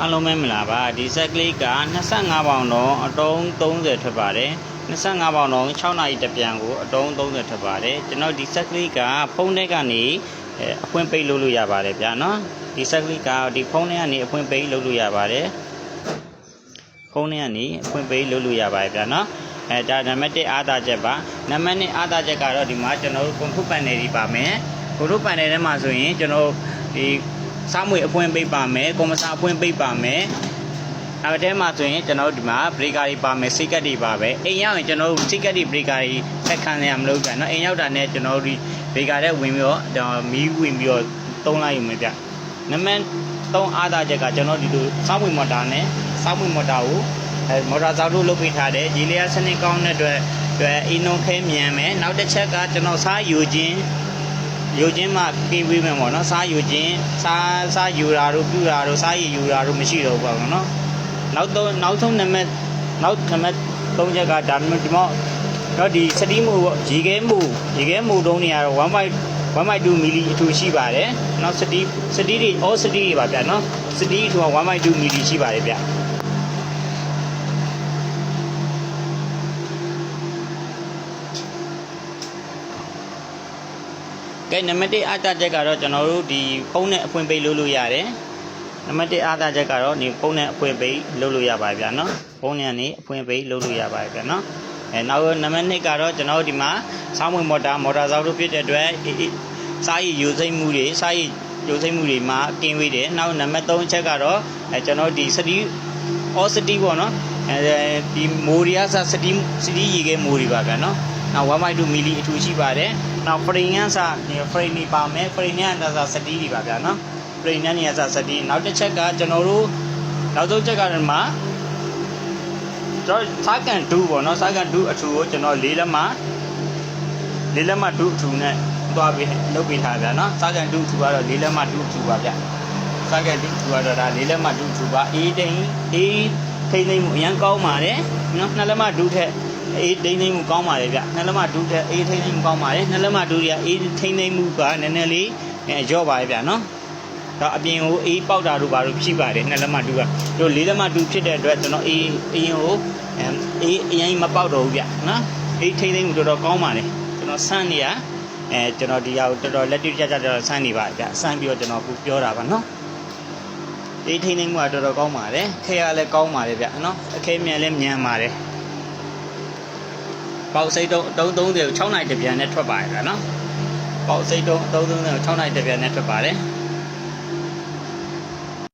အားလုံးပဲမလားပါဒီဆက်ကလေးက25ပေါင်တော့အတုံး30ထွက်ပါတယ်25ပေါင်တော့6နာရီတပြန်ကိုအတုံး30ထွက်ပါတယ်ကျွန်တော်ဒီဆက်ကလေးကဖုန်းထဲကနေအဲအဖွင့်ပိတ်လုပ်လို့ရပါတယ်ဗျာနော်ဒီဆက်ကလေးကဒီဖုန်းထဲကနေအဖွင့်ပိတ်လုပ်လို့ရပါတယ်ဖုန်းထဲကနေအဖွင့်ပိတ်လုပ်လို့ရပါတယ်ဗျာနော်အဲဒါနံပါတ်1အားသာချက်ပါနံပါတ်2အားသာချက်ကတော့ဒီမှာကျွန်တော်တို့ကွန်ဖုတ်ပန်နယ်ကြီးပါမယ်ကွန်ဖုတ်ပန်နယ်ထဲမှာဆိုရင်ကျွန်တော်ဒီ စားမွေအပွင့်ပိတ်ပါမယ်ကွန်မစာအပွင့်ပိတ်ပါမယ်အဲ့တဲမှာဆိုရင်ကျွန်တော်တို့ဒီမှာ breaker တွေပါမယ်စိတ်ကတ်တွေပါပဲအိမ်ရောက်ရင်ကျွန်တော်တို့စိတ်ကတ်တွေ breaker တွေဆက်ခံရမလို့ကြာနော်အိမ်ရောက်တာနဲ့ကျွန်တော်တို့ဒီ breaker တွေဝင်ပြီးတော့မီးဝင်ပြီးတော့သုံးလိုက်ရုံပဲဗျနမန်3အားသာချက်ကကျွန်တော်ဒီလိုစောင်းဝင်မော်တာနဲ့စောင်းဝင်မော်တာကိုအဲမော်တာစောက်လို့လုပ်ပေးထားတယ်ရေလျားစနစ်ကောင်းတဲ့အတွက်အင်းနှုံးခဲမြန်မယ်နောက်တစ်ချက်ကကျွန်တော်စားယူခြင်း ယူခြင်းမှကင်းဝေးမယ်ပေါ့နော်စားယူခြင်းစားစားယူတာတို့ပြူတာတို့စားရည်ယူတာတို့မရှိတော့ဘူးပေါ့နော်နောက်တော့နောက်ဆုံးနံပါတ်နောက်နံပါတ်၃ချက်ကဒါမျိုးဒီမော့တော့ဒီစတီးမှုပေါ့ရေခဲမှုရေခဲမှုတုံးနေရတော့1.5 1.2မီလီအထူရှိပါတယ်နောက်စတီးစတီးတွေ all စတီးတွေပါဗျာနော်စတီးအထူက1.2မီလီရှိပါတယ်ဗျာ ကဲနံပါတ်1အတားချက်ကတော့ကျွန်တော်တို့ဒီဖုန်းနဲ့အဖွင့်ပိတ်လုပ်လို့ရတယ်နံပါတ်1အတားချက်ကတော့ဒီဖုန်းနဲ့အဖွင့်ပိတ်လုပ်လို့ရပါတယ်ဗျာနော်ဖုန်းနဲ့ကနေအဖွင့်ပိတ်လုပ်လို့ရပါတယ်ဗျာနော်အဲနောက်နံပါတ်2ကတော့ကျွန်တော်တို့ဒီမှာစောင်းဝင်မော်တာမော်တာဇောက်တို့ဖြစ်တဲ့အတွက်အေးအေးစားရည်ယူစိမ့်မှုတွေစားရည်ယူစိမ့်မှုတွေမှာကင်းဝေးတယ်နောက်နံပါတ်3ချက်ကတော့အဲကျွန်တော်ဒီစတီး all city ပေါ့နော်အဲဒီမိုရီယာစစတီးစတီးရေခဲမိုရီပါဗျာနော် နောက်1.2မီလီအထူရှိပါတယ်နောက် frame ကစားဒီ frame နေပါမယ် frame နဲ့အစားစတီးတွေပါဗျာနော် frame နဲ့နေရာစစတီးနောက်တစ်ချက်ကကျွန်တော်တို့နောက်ဆုံးချက်ကတော့မှာကျွန်တော်စာကန်2ပေါ့နော်စာကန်2အထူကိုကျွန်တော်လေးလက်မလေးလက်မ2အထူနဲ့သွားပြီးလုပ်ပေးထားဗျာနော်စာကန်2အထူကတော့လေးလက်မ2အထူပါဗျာစကက်တူထူရတော့ဒါလေးလက်မတူထူပါအေးတိန်အေးထိမ့်သိမ့်မှုအရန်ကောင်းပါတယ်နော်နှစ်လက်မတူထက် အေးထိမ့်သိမ့်မှုကောင်းပါတယ်ဗျနှစ်လက်မတူထက်အေးထိမ့်သိမ့်မှုကောင်းပါတယ်နှစ်လက်မတူတွေကအေးထိမ့်သိမ့်မှုကနည်းနည်းလေးအဲကြော့ပါတယ်ဗျနော်တော့အပြင်ကိုအေးပေါက်တာတို့ဘာလို့ဖြစ်ပါတယ်နှစ်လက်မတူကတို့လေးလက်မတူဖြစ်တဲ့အတွက်ကျွန်တော်အေးအရင်ကိုအေးအရင်မပေါက်တော့ဘူးဗျနော်အေးထိမ့်သိမ့်မှုတော်တော်ကောင်းပါတယ်ကျွန်တော်ဆန်းနေရအဲကျွန်တော်ဒီဟာကိုတော်တော်လက်တွေ့ကြကြတော့ဆန်းနေပါဗျဆန်းပြီးတော့ကျွန်တော်ခုပြောတာပါနော်ဒီထိန်းသိမ်းမှုကတော်တော်ကောင်းပါတယ်ခဲရလည်းကောင်းပါတယ်ဗျနော်အခဲမြန်လည်းမြန်ပါတယ် ပေါက်စိတ်တုံး330ကို6နိုင်တပြန်နဲ့ထွက်ပါတယ်ဗျနော်ပေါက်စိတ်တုံး330ကို6နိုင်တပြန်နဲ့ထွက်ပါတယ်